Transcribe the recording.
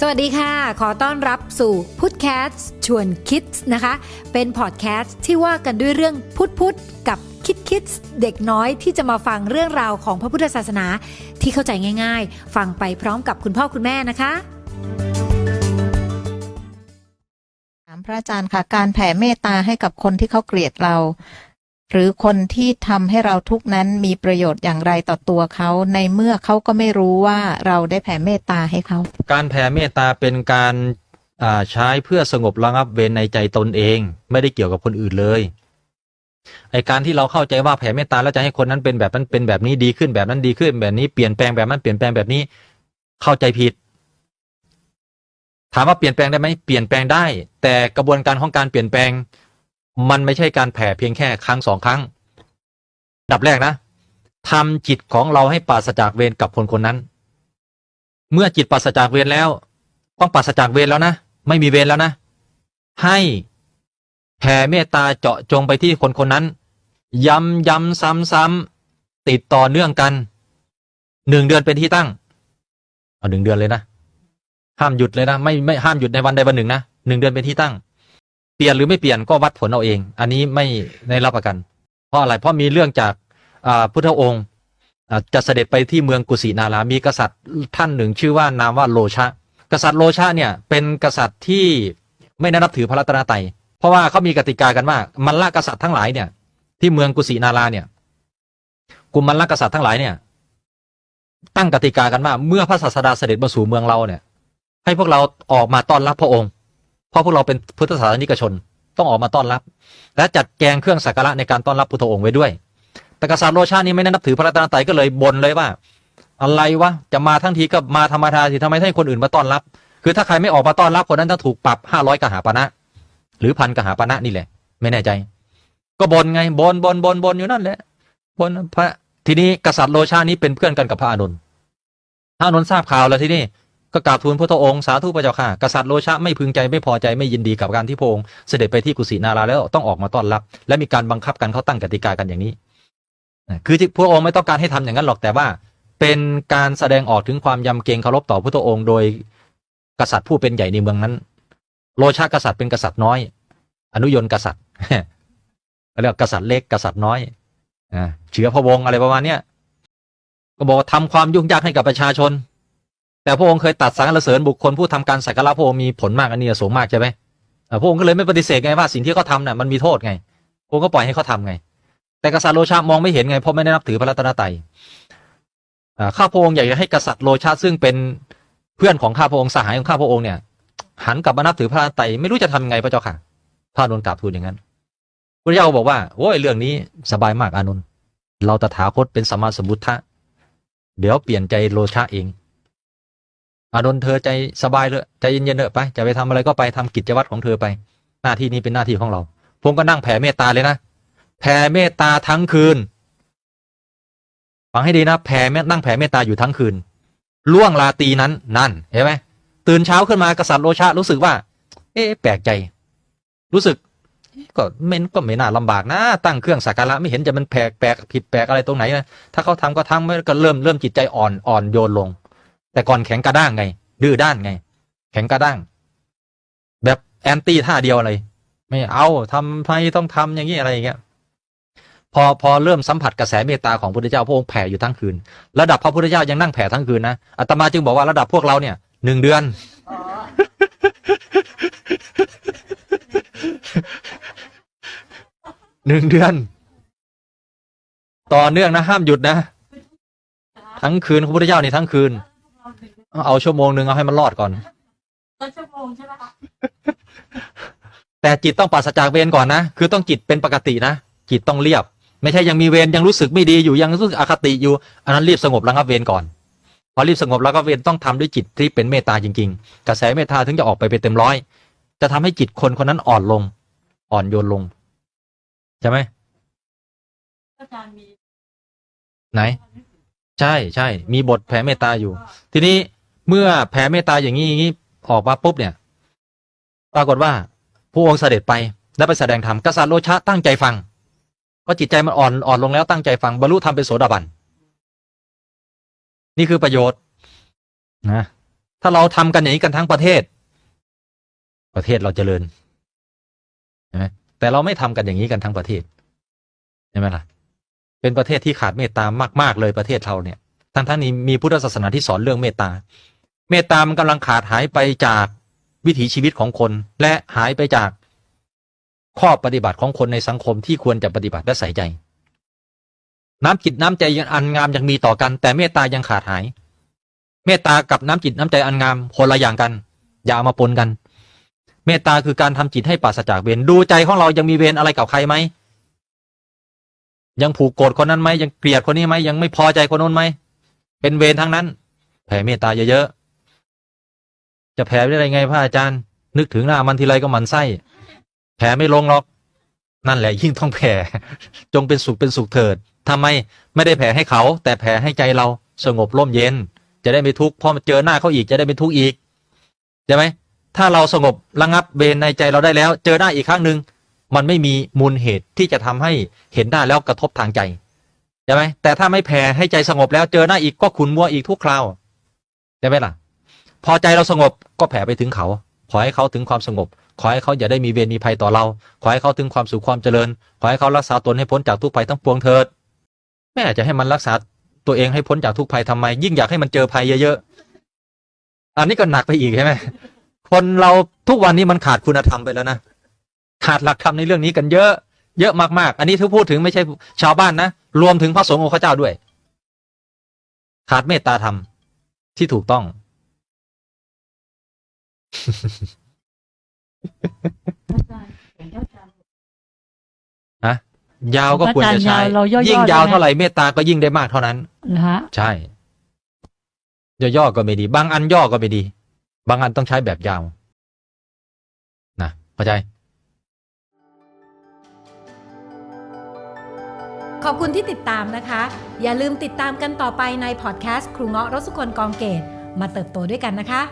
สวัสดีค่ะ ขอต้อนรับสู่พุทแคสชวนคิดนะคะ เป็นพอดแคสต์ที่ว่ากันด้วยเรื่องพุทพุทกับคิดคิดเด็กน้อยที่จะมาฟังเรื่องราวของพระพุทธศาสนาที่เข้าใจง่ายๆ ฟังไปพร้อมกับคุณพ่อคุณแม่นะคะถามพระอาจารย์ค่ะ การแผ่เมตตาให้กับคนที่เขาเกลียดเรา หรือคนที่ทำให้เราทุกนั้นมีประโยชน์อย่างไรต่อตัวเขา ในเมื่อเขาก็ไม่รู้ว่าเราได้แผ่เมตตาให้เขา การแผ่เมตตาเป็นการใช้เพื่อสงบระงับเวรในใจตนเอง ไม่ได้เกี่ยวกับคนอื่นเลยไอการที่เราเข้าใจว่าแผ่เมตตาแล้วจะให้คนนั้นเป็นแบบนั้นเป็นแบบนี้ดีขึ้นแบบนั้นดีขึ้น แบบนี้เปลี่ยนแปลงแบบนั้นเปลี่ยนแปลงแบบนี้ เข้าใจผิด ถามว่าเปลี่ยนแปลงได้ไหมเปลี่ยนแปลงได้ แต่กระบวนการของการเปลี่ยนแปลง มันไม่ใช่การแผ่เพียงแค่ครั้งสองครั้ง ดับแรกนะทำจิตของเราให้ปราศจากเวรกับคนคนนั้น เมื่อจิตปราศจากเวรแล้ว ต้องปราศจากเวรแล้วนะ ไม่มีเวรแล้วนะ ให้แผ่เมตตาเจาะจงไปที่คนคนนั้น ย้ำย้ำซ้ำซ้ำติดต่อเนื่องกันหนึ่งเดือนเป็นที่ตั้ง เอาหนึ่งเดือนเลยนะ ห้ามหยุดเลยนะ ไม่ไม่ห้ามหยุดในวันใดวันหนึ่งนะหนึ่งเดือนเป็นที่ตั้ง เปลี่ยนหรือไม่เปลี่ยนก็วัดผลเอาเอง อันนี้ไม่ได้รับประกัน เพราะอะไรเพราะมีเรื่องจากพุทธองค์จะเสด็จไปที่เมืองกุสินารามีกษัตริย์ท่านหนึ่งชื่อว่านามว่าโลชะ กษัตริย์โลชะเนี่ยเป็นกษัตริย์ที่ไม่ได้นับถือพระรัตนตรัยเพราะว่าเขามีกติกากันว่ามันละกษัตริย์ทั้งหลายเนี่ย ที่เมืองกุสินาราเนี่ยกลุ่มมันละกษัตริย์ทั้งหลายเนี่ย ตั้งกติกากันว่าเมื่อพระศาสดาเสด็จมาสู่เมืองเราเนี่ย ให้พวกเราออกมาต้อนรับพระองค์ เพราะพวกเราเป็นพุทธศาสนิกชนต้องออกมาต้อนรับ และจัดแจงเครื่องสักการะในการต้อนรับพุทธองค์ไว้ด้วย แต่กษัตริย์โลชานี่ไม่ได้นับถือพระรัตนตรัยก็เลยบ่นเลยว่า อะไรวะจะมาทั้งทีก็มาธรรมดาสิทำไมให้คนอื่นมาต้อนรับ คือถ้าใครไม่ออกมาต้อนรับคนนั้นต้องถูกปรับห้าร้อยกหาปณะนะหรือพันกหาปณะนะนี่แหละ ไม่แน่ใจ ก็บ่นไงบ่นบ่นบ่นบ่นอยู่นั่นแหละบ่นพระทีนี้กษัตริย์โลชานี้เป็นเพื่อนกันกับพระอานนท์พระอานนท์ทราบข่าวแล้วทีนี้ ก็กราบทูลพระองค์สาธุพระเจ้าค่ะ กษัตริย์โลชะไม่พึงใจไม่พอใจไม่ยินดีกับการที่พระองค์เสด็จไปที่กุสินาราแล้วต้องออกมาต้อนรับ และมีการบังคับกันเขาตั้งกติกากันอย่างนี้คือที่พระองค์ไม่ต้องการให้ทำอย่างนั้นหรอกแต่ว่า เป็นการแสดงออกถึงความยำเกรงเคารพต่อพระองค์โดยกษัตริย์ผู้เป็นใหญ่ในเมืองนั้น โลชากษัตริย์เป็นกษัตริย์น้อย อนุยนกษัตริย์เรียกว่ากษัตริย์เล็กกษัตริย์น้อยเชื้อพระวงศ์อะไรประมาณเนี้ยก็บอกว่าทำความยุ่งยากให้กับประชาชน แต่พระองค์เคยตัดสรรเสริญบุคคลผู้ทำการสักการะพระองค์มีผลมากอันนี้สูงมากใช่ไหมพระองค์ก็เลยไม่ปฏิเสธไงว่าสิ่งที่เขาทำน่ะมันมีโทษไงพระองค์ก็ปล่อยให้เขาทำไง แต่กษัตริย์โลชามองไม่เห็นไงเพราะไม่ได้นับถือพระรัตนตรัยอ่าข้าพระองค์อยากจะให้กษัตริย์โลชาซึ่งเป็นเพื่อนของข้าพระองค์สหายของข้าพระองค์เนี่ย หันกลับมานับถือพระรัตนตรัยไม่รู้จะทำยังไงพระเจ้าค่ะพระนนท์กราบทูลอย่างนั้นพระเจ้าบอกว่าโอ้ยเรื่องนี้สบายมากอานนท์เราตถาคตเป็นสมมาสมุทธะเดี๋ยวเปลี่ยนใจโลชะเอง อานนท์เธอใจสบายเลยใจเย็นๆเถอะไปจะไปทำอะไรก็ไปทำกิจวัตรของเธอไป หน้าที่นี้เป็นหน้าที่ของเราผมก็นั่งแผ่เมตตาเลยนะแผ่เมตตาทั้งคืนฟังให้ดีนะแผ่เมตนั่งแผ่เมตตาอยู่ทั้งคืนล่วงลาตีนั้นนั่นเห็นไหมตื่นเช้าขึ้นมากษัตริย์โลชะรู้สึกว่า เอ๊ะแปลกใจ รู้สึกก็ไม่ก็ไม่น่าลำบากนะ ตั้งเครื่องสักการะไม่เห็นจะมันแปลกแปลกผิดแปลกอะไรตรงไหนนะถ้าเขาทำก็ทำไม่ก็เริ่มเริ่มจิตใจอ่อนอ่อนโยนลง แต่ก่อนแข็งกระด้างไง ดื้อด้านไง แข็งกระด้าง แบบแอนตี้ท่าเดียวอะไรไม่เอาทำไมต้องทำอย่างนี้อะไรอย่างเงี้ยพอพอเริ่มสัมผัสกระแสเมตตาของพระพุทธเจ้าพระองค์แผ่อยู่ทั้งคืน ระดับพระพุทธเจ้ายังนั่งแผ่ทั้งคืนนะอาตมาจึงบอกว่าระดับพวกเราเนี่ยหนึ่งเดือนหนึ่งเดือน ต่อเนื่องนะห้ามหยุดนะ ทั้งคืนพระพุทธเจ้านี่ทั้งคืน เอาชั่วโมงหนึ่งเอาให้มันรอดก่อนชั่วโมงใช่ไหมคะแต่จิตต้องปราศจากเวรก่อนนะ คือต้องจิตเป็นปกตินะ จิตต้องเรียบ ไม่ใช่ยังมีเวรยังรู้สึกไม่ดีอยู่ยังรู้สึกอคติอยู่ อันนั้นรีบสงบระงับเวรก่อน พอรีบสงบแล้วก็เวรต้องทำด้วยจิตที่เป็นเมตตาจริง ๆ กระแสเมตตาถึงจะออกไปเป็นเต็มร้อย จะทำให้จิตคนคนนั้นอ่อนลง อ่อนโยนลง ใช่ไหมอาจารย์มี ไหน ใช่ใช่ มีบทแผ่เมตตาอยู่ ทีนี้ เมื่อแผ่เมตตาอย่างนี้อย่างนี้ออกมาปุ๊บเนี่ย ปรากฏว่าผู้องค์เสด็จไปและไปแสดงธรรมกษัตริย์โลชะตั้งใจฟังเพราะจิตใจมันอ่อนอ่อนลงแล้วตั้งใจฟังบรรลุธรรมเป็นโสดาบันนี่คือประโยชน์นะถ้าเราทำกันอย่างนี้กันทั้งประเทศ ประเทศเราจเจริญใช่ไหมแต่เราไม่ทำกันอย่างนี้กันทั้งประเทศใช่ไหมล่ะ เป็นประเทศที่ขาดเมตตามาก ๆ เลยประเทศเราเนี่ยทั้งท่านนี้มีพุทธศาสนาที่สอนเรื่องเมตตา เมตตามันกำลังขาดหายไปจากวิถีชีวิตของคน และหายไปจากข้อปฏิบัติของคนในสังคมที่ควรจะปฏิบัติและใส่ใจ น้ำจิตน้ำใจยังอันงามยังมีต่อกัน แต่เมตตายังขาดหาย เมตตากับน้ำจิตน้ำใจอันงามคนละอย่างกัน อย่าเอามาปนกัน เมตตาคือการทำจิตให้ปราศจากเวรดูใจของเรายังมีเวรอะไรกับใครไหมยังผูกโกรธคนนั้นไหมยังเกลียดคนนี้ไหมยังไม่พอใจคนนู้นไหมเป็นเวรทั้งนั้นแผ่เมตตาเยอะๆ จะแผ่ได้ไงพระอาจารย์ นึกถึงหน้ามันทีไรก็หมันไส้ แผ่ไม่ลงหรอก นั่นแหละยิ่งต้องแผ่ จงเป็นสุขเป็นสุขเถิดทำไมไม่ได้แผ่ให้เขา แต่แผ่ให้ใจเราสงบร่มเย็น จะได้ไม่ทุกข์พอมาเจอหน้าเขาอีกจะได้ไม่ทุกข์อีกใช่ไหมถ้าเราสงบระงับเบนในใจเราได้แล้ว เจอหน้าอีกครั้งหนึ่งมันไม่มีมูลเหตุที่จะทำให้เห็นหน้าแล้วกระทบทางใจใช่ไหมแต่ถ้าไม่แผ่ให้ใจสงบแล้วเจอหน้าอีกก็ขุนมัวอีกทุกคราวใช่ไหมล่ะ พอใจเราสงบก็แผ่ไปถึงเขา ขอให้เขาถึงความสงบ ขอให้เขาอย่าได้มีเวรมีภัยต่อเรา ขอให้เขาถึงความสุขความเจริญ ขอให้เขารักษาตนให้พ้นจากทุกภัยทั้งปวงเถิด แม่จะให้มันรักษาตัวเองให้พ้นจากทุกภัยทำไม ยิ่งอยากให้มันเจอภัยเยอะๆ อันนี้ก็หนักไปอีกใช่ไหมคนเราทุกวันนี้มันขาดคุณธรรมไปแล้วนะ ขาดหลักธรรมในเรื่องนี้กันเยอะ เยอะมากๆ อันนี้ที่พูดถึงไม่ใช่ชาวบ้านนะ รวมถึงพระสงฆ์องค์ข้าเจ้าด้วย ขาดเมตตาธรรมที่ถูกต้อง อาจารย์เห็นอาจารย์ยาวก็ควรจะใช้อาจารย์ยาวเราย่อๆยิ่งยาวได้ไหมเท่าไหร่เมตตาก็ยิ่งได้มากเท่านั้นนะฮะใช่ย่อๆก็ไม่ดี บางอันย่อก็ไม่ดี บางอันต้องใช้แบบยาว นะเข้าใจ ขอบคุณที่ติดตามนะคะ อย่าลืมติดตามกันต่อไปในพอดแคสต์ครูเงาะรสสุคนกองเกตมาเติบโตด้วยกันนะคะ